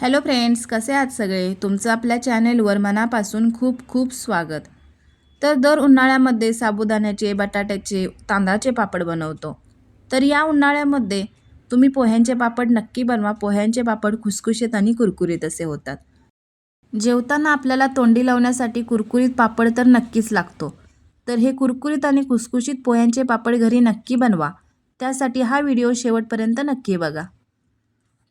Hello friends कसे आहात सगळे? तुमचं आपल्या चॅनेलवर मनापासून खूप खूप स्वागत. तर दर उन्हाळ्यामध्ये साबुदाण्याचे बटाट्याचे तांदळाचे पापड बनवतो. तर या उन्हाळ्यामध्ये तुम्ही पोह्यांचे पापड नक्की बनवा. पोह्यांचे पापड खुसखुशीत आणि कुरकुरीत असे होतात. जेवताना आपल्याला तोंडी लावण्यासाठी कुरकुरीत पापड तर नक्कीच लागतो. तर हे कुरकुरीत आणि खुसखुशीत पोह्यांचे पापड घरी नक्की बनवा. त्यासाठी हा व्हिडिओ शेवटपर्यंत नक्की बघा.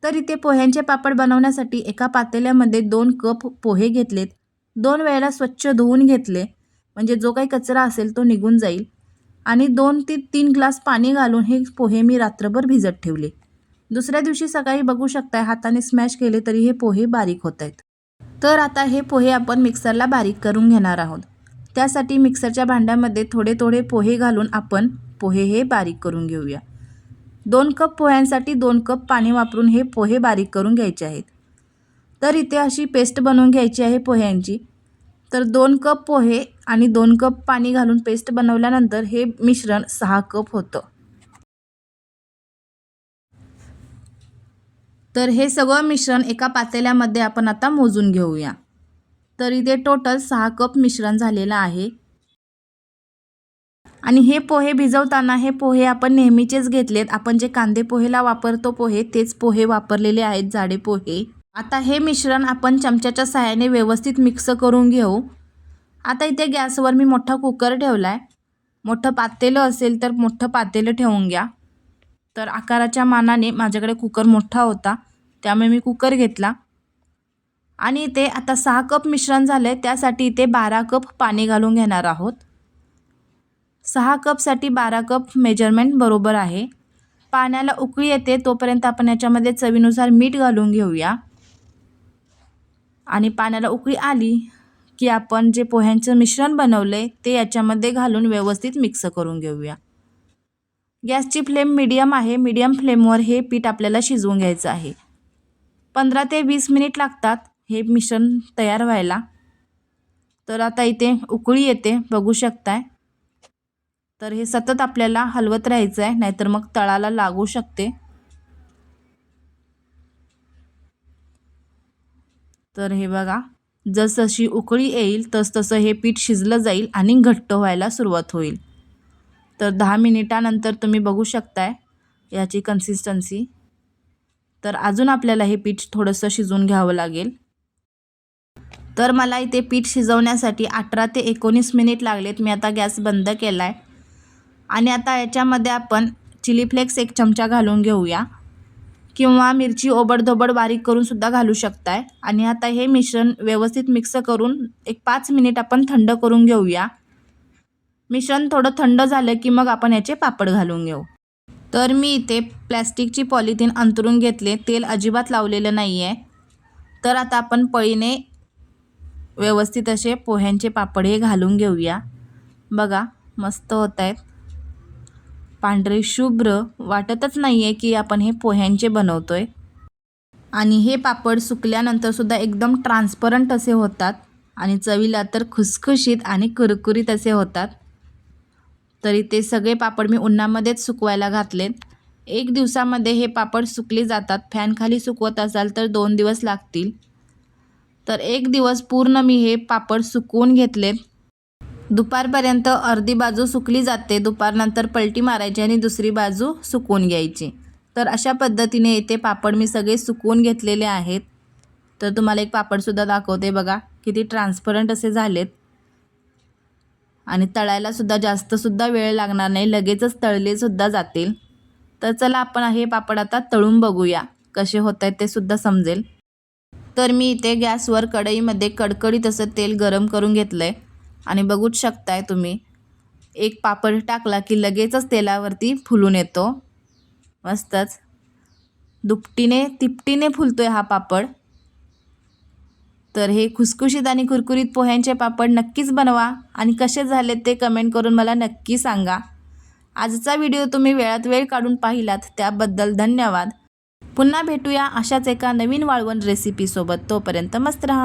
तर इथे पोह्यांचे पापड बनवण्यासाठी एका पातेल्यामध्ये दोन कप पोहे घेतलेत. दोन वेळेला स्वच्छ धुवून घेतले. म्हणजे जो काही कचरा असेल तो निघून जाईल. आणि दोन ते तीन ग्लास पाणी घालून हे पोहे मी रात्रभर भिजत ठेवले. दुसऱ्या दिवशी सकाळी बघू शकताय हाताने स्मॅश केले तरी हे पोहे बारीक होत आहेत तर आता हे पोहे आपण मिक्सरला बारीक करून घेणार आहोत. त्यासाठी मिक्सरच्या भांड्यामध्ये थोडे थोडे पोहे घालून आपण पोहे हे बारीक करून घेऊया. दोन कप पोह्यांसाठी दोन कप पाणी वापरून हे पोहे बारीक करून घ्यायचे आहेत. तर इथे अशी पेस्ट बनवून घ्यायची आहे पोह्यांची. तर दोन कप पोहे आणि दोन कप पाणी घालून पेस्ट बनवल्यानंतर हे मिश्रण सहा कप होतं. तर हे सगळं मिश्रण एका पातेल्यामध्ये आपण आता मोजून घेऊया. तर इथे टोटल सहा कप मिश्रण झालेलं आहे. आणि हे पोहे भिजवताना हे पोहे आपण नेहमीचेच घेतलेत. आपण जे कांदे पोहेला वापरतो पोहे तेच पोहे वापरलेले आहेत जाडे पोहे. आता हे मिश्रण आपण चमच्याच्या सहाय्याने व्यवस्थित मिक्स करून घेऊ. आता इथे गॅसवर मी मोठा कुकर ठेवला आहे मोठं पातेलं असेल तर मोठं पातेलं ठेवून घ्या. तर आकाराच्या मानाने माझ्याकडे कुकर मोठा होता त्यामुळे मी कुकर घेतला. आणि इथे आता सहा कप मिश्रण झालं आहे त्यासाठी इथे बारा कप पाणी घालून घेणार आहोत. सहा कपसाठी बारा कप मेजरमेंट बरोबर आहे. पाण्याला उकळी येते तोपर्यंत आपण याच्यामध्ये चवीनुसार मीठ घालून घेऊया. आणि पाण्याला उकळी आली की आपण जे पोह्यांचं मिश्रण बनवलं आहे ते याच्यामध्ये घालून व्यवस्थित मिक्स करून घेऊया. गॅसची फ्लेम मिडियम आहे. मीडियम फ्लेमवर हे पीठ आपल्याला शिजवून घ्यायचं आहे. पंधरा ते वीस मिनिट लागतात हे मिश्रण तयार व्हायला. तर आता इथे उकळी येते. बघू शकताय. तर हे सतत आपल्याला हलवत राहायचं आहे नाहीतर मग तळाला लागू शकते. तर हे बघा जसजशी उकळी येईल तसतसं हे पीठ शिजलं जाईल आणि घट्ट व्हायला सुरुवात होईल. तर दहा मिनिटानंतर तुम्ही बघू शकताय याची कन्सिस्टन्सी तर अजून आपल्याला हे पीठ थोडंसं शिजवून घ्यावं लागेल. तर मला इथे पीठ शिजवण्यासाठी अठरा ते एकोणीस मिनिट लागलेत. मी आता गॅस बंद केला आहे आणि आता याच्यामध्ये आपण चिली फ्लेक्स एक चमचा घालून घेऊया. किंवा मिरची ओबडधोबड बारीक करूनसुद्धा घालू घालू शकताय. आणि आता हे मिश्रण व्यवस्थित मिक्स करून एक पाच मिनिट आपण थंड करून घेऊया. मिश्रण थोडं थंड झालं की मग आपण याचे पापड घालून घेऊ. तर मी इथे प्लॅस्टिकची पॉलिथिन अंतरून घेतले. तेल अजिबात लावलेलं नाही आहे तर आता आपण पळीने व्यवस्थित असे पोह्यांचे पापड हे घालून घेऊया. बघा मस्त होत आहेत पांढरे शुभ्र वाटतच नाही आहे की आपण हे पोह्यांचे बनवतो आहे आणि हे पापड सुकल्यानंतरसुद्धा एकदम ट्रान्सपरंट असे होतात आणि चवीला तर खुसखुशीत आणि कुरकुरीत असे होतात. तरी ते सगळे पापड मी उन्हामध्येच सुकवायला घातलेत. एक दिवसामध्ये हे पापड सुकले जातात. फॅनखाली सुकवत असाल तर दोन दिवस लागतील. तर एक दिवस पूर्ण मी हे पापड सुकवून घेतलेत. दुपारपर्यंत अर्धी बाजू सुकली जाते दुपारनंतर पलटी मारायची आणि दुसरी बाजू सुकवून घ्यायची. तर अशा पद्धतीने इथे पापड मी सगळे सुकवून घेतलेले आहेत. तर तुम्हाला एक पापडसुद्धा दाखवते बघा किती ट्रान्सपरंट असे झालेत. आणि तळायलासुद्धा जास्तसुद्धा वेळ लागणार नाही लगेचच तळलेसुद्धा जातील. तर चला आपण हे पापड आता तळून बघूया कसे होत आहेत ते सुद्धा समजेल. तर मी इथे गॅसवर कढईमध्ये कडकडीत असं तेल गरम करून घेतलं आहे आणि बघूच शकताय तुम्ही. एक पापड टाकला की लगेचच तेलावरती फुलून येतो. मस्तच. दुपटीने तिपटीने फुलतो आहे हा पापड. तर हे खुसखुशीत आणि कुरकुरीत पोह्यांचे पापड नक्कीच बनवा आणि कसे झाले ते कमेंट करून मला नक्की सांगा. आजचा व्हिडिओ तुम्ही वेळात वेळ काढून पाहिलात त्याबद्दल धन्यवाद. पुन्हा भेटूया अशाच एका नवीन वाळवण रेसिपीसोबत तोपर्यंत मस्त राहा.